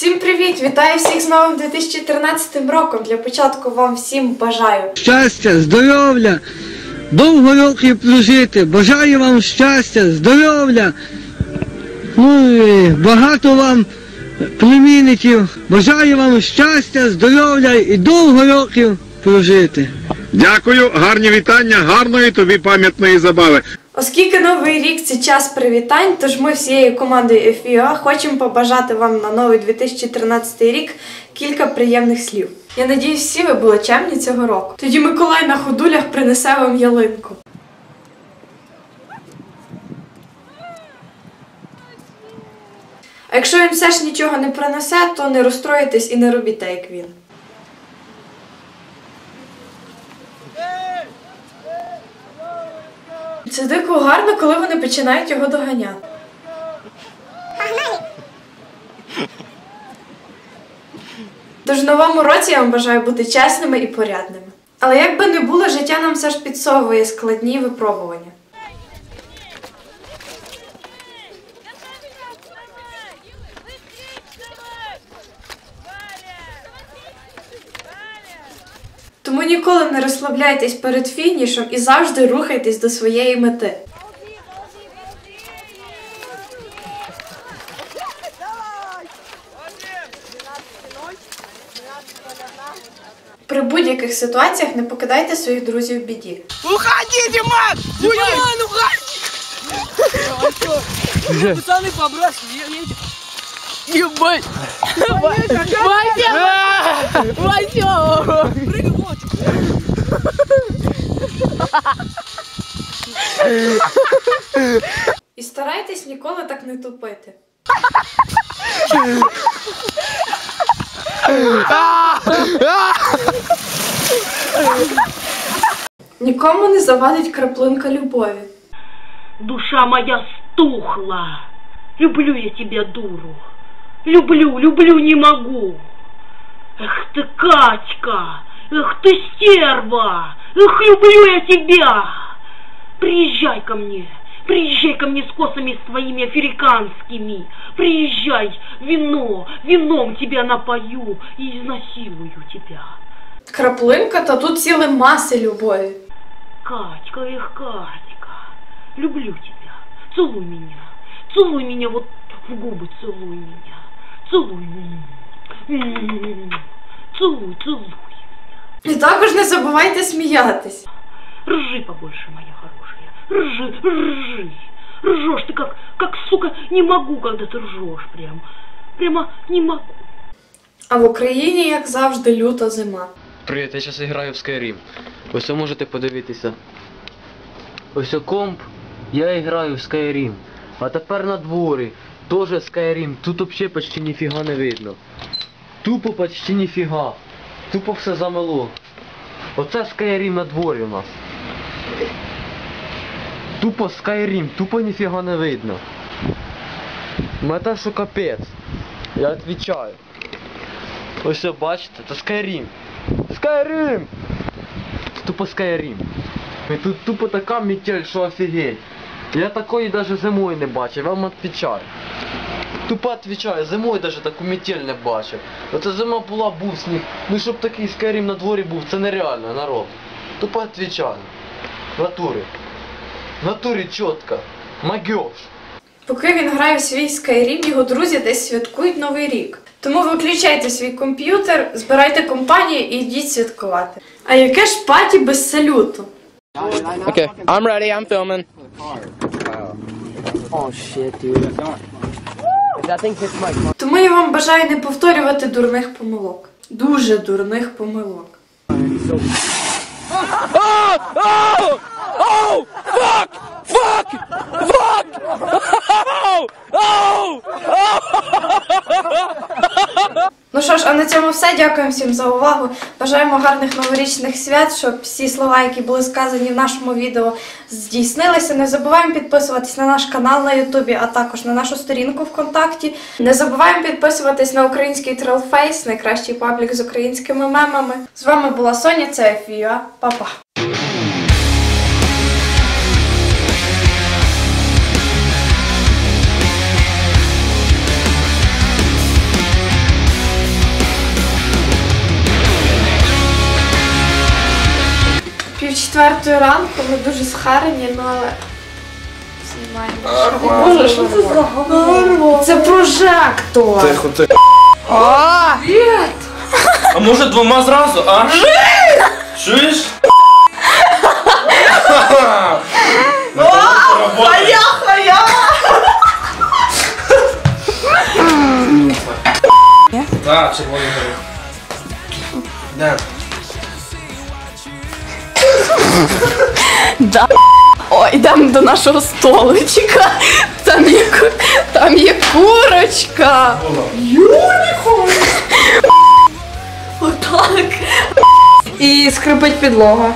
Всім привіт! Вітаю всіх з новим 2013 роком. Для початку вам всім бажаю. щастя, здоров'я, довго років прожити. Бажаю вам щастя, здоров'я. Ну і багато вам племінників. Бажаю вам щастя, здоров'я і довго років прожити. Дякую, гарні вітання, гарної тобі пам'ятної забави. Оскільки новий рік це час привітань, тож ми всією командою FIA хочемо побажати вам на новий 2013 рік кілька приємних слів. Я надіюсь, всі ви були чемні цього року. Тоді Миколай на ходулях принесе вам ялинку. А якщо він все ж нічого не принесе, то не розстроїтесь і не робіть так, як він. Це дико гарно, коли вони починають його доганяти. Тож в новому році я вам бажаю бути чесними і порядними. Але як би не було, життя нам все ж підсовує складні випробування. Тому ніколи не розслабляйтесь перед фінішем і завжди рухайтесь до своєї мети. При будь-яких ситуаціях не покидайте своїх друзів в біді. Уходите, Макс! Диман, уходи! Пацаны побросили, едете. Ебать! Вася! Вася! Прыгай І старайтесь ніколи так не тупити. Нікому не завадить краплинка любові. Душа моя стухла. Люблю я тебя, дуру. Люблю, люблю не могу. Эх ты, Катька! Эх ты, стерва! Эх, люблю я тебя! Приезжай ко мне! Приезжай ко мне с косами своими африканскими! Приезжай! Вино! Вином тебя напою и изнасилую тебя! Краплинка, та тут ціле маси любові. Катька, эх, Катька, люблю тебя. Целуй меня. Целуй меня вот в губы, целуй меня. Целуй. М-м-м. Целуй, целуй. І також не забувайте сміятись. Ржи побольше, моя хорошая. Ржи, ржи. Ржешь ты как, как, сука, не могу, когда ты ржешь прям. Прямо не могу. А в Україні, як завжди, люта зима. Привіт, я зараз граю в Skyrim. Ось ви можете подивитися. Ось комп, я граю в Skyrim. А тепер на дворі. Тоже Skyrim. Тут взагалі почти ніфіга не видно. Тупо почти ніфіга. Тупо все замело. Оце Skyrim на дворі у нас. Тупо Skyrim, тупо ніфіга не видно. Мета що капець. Я відповідаю. Ось о, бачите, це Skyrim. Skyrim! Тупо Skyrim. І тут тупо така метель, що офігеть. Я такої даже зимою не бачив, я вам відповідаю. Тупо відповідаю, зимою даже таку метель не бачив. Оце зима була, був сніг. Ну щоб такий Skyrim на дворі був, це нереально, народ. Тупо відповідаю. В натурі. В натурі чітко. Магьош. Поки він грає в свій Skyrim, його друзі десь святкують Новий рік. Тому виключайте свій комп'ютер, збирайте компанію і йдіть святкувати. А яке ж паті без салюту? Okay, I'm ready, I'm filming. Тому я вам бажаю не повторювати дурних помилок. Дуже дурних помилок. Ну що ж, а на цьому все. Дякуємо всім за увагу. Бажаємо гарних новорічних свят, щоб всі слова, які були сказані в нашому відео, здійснилися. Не забуваємо підписуватись на наш канал на Ютубі, а також на нашу сторінку ВКонтакті. Не забуваємо підписуватись на український Trailface, найкращий паблік з українськими мемами. З вами була Соня, це FIA. Па-па! Четвертої ранку, ми дуже схарені, ну але знімаємо. Боже, що це за говно? Це прожектор. Тихо, тихо. А може двома зразу, а? Чуєш? Хая, хая! Так, червоний горіх. Де? Ой, йдемо до нашого столичка. Там є, ку- там є курочка. Юніхорн. Отак. І скрипить підлога.